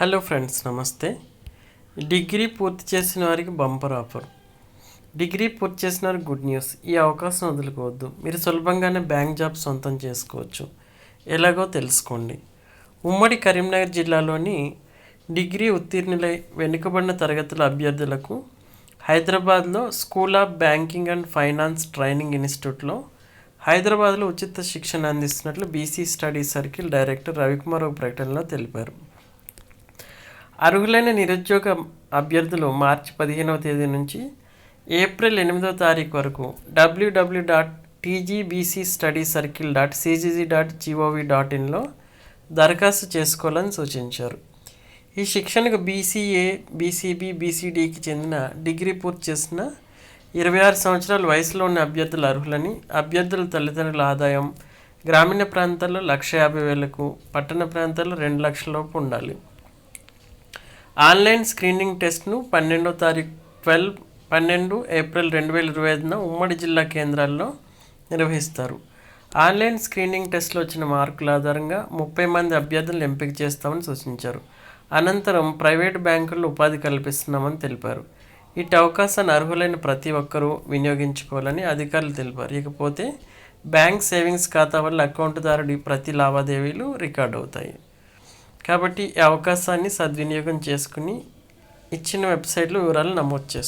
Hello friends నమస్తే. Degree పూర్తి చేసిన వారికి బంపర్ ఆఫర్. డిగ్రీ పూర్తి చేసిన వారికి గుడ్ న్యూస్. ఈ అవకాశం వదులుకోవద్దు. మీరు సులభంగానే బ్యాంక్ జాబ్ సొంతం చేసుకోవచ్చు. ఎలాగో తెలుసుకోండి. ఉమ్మడి కరీంనగర్ జిల్లాలోని డిగ్రీ ఉత్తీర్ణులై వెనుకబడిన తరగతుల అభ్యర్థులకు హైదరాబాద్లో school of banking and finance training ఇన్స్టిట్యూట్లో హైదరాబాద్లో ఉచిత శిక్షణ అందిస్తున్నట్లు BC study circle director Ravikumar ఒక ప్రకటనలో తెలిపారు. అర్హులైన నిరుద్యోగ అభ్యర్థులు మార్చి పదిహేనవ తేదీ నుంచి ఏప్రిల్ ఎనిమిదవ తారీఖు వరకు WW dot TGBC study circle dot CGG dot GOV dot ఇన్లో దరఖాస్తు చేసుకోవాలని సూచించారు. ఈ శిక్షణకు బీసీఏ బీసీబీ బీసీడీకి చెందిన డిగ్రీ పూర్తి చేసిన ఇరవై ఆరు సంవత్సరాల వయసులో ఉన్న అభ్యర్థులు అర్హులని అభ్యర్థుల తల్లిదండ్రుల ఆదాయం గ్రామీణ ప్రాంతాల్లో లక్ష యాభై వేలకు పట్టణ ప్రాంతాల్లో రెండు లక్షల లోపు ఉండాలి. ఆన్లైన్ స్క్రీనింగ్ టెస్ట్ను పన్నెండో తారీఖు ట్వెల్వ్ పన్నెండు ఏప్రిల్ రెండు వేల ఇరవై ఐదున ఉమ్మడి జిల్లా కేంద్రాల్లో నిర్వహిస్తారు. ఆన్లైన్ స్క్రీనింగ్ టెస్ట్లో వచ్చిన మార్కుల ఆధారంగా ముప్పై మంది అభ్యర్థులను ఎంపిక చేస్తామని సూచించారు. అనంతరం ప్రైవేటు బ్యాంకుల్లో ఉపాధి కల్పిస్తున్నామని తెలిపారు. ఇటు అవకాశాన్ని అర్హులైన ప్రతి ఒక్కరూ వినియోగించుకోవాలని అధికారులు తెలిపారు. ఇకపోతే బ్యాంక్ సేవింగ్స్ ఖాతా వల్ల అకౌంట్దారుడి ప్రతి లావాదేవీలు రికార్డ్ అవుతాయి. కాబట్టి ఈ అవకాశాన్ని సద్వినియోగం చేసుకుని ఇచ్చిన వెబ్సైట్లో వివరాలు నమోదు చేసుకోండి.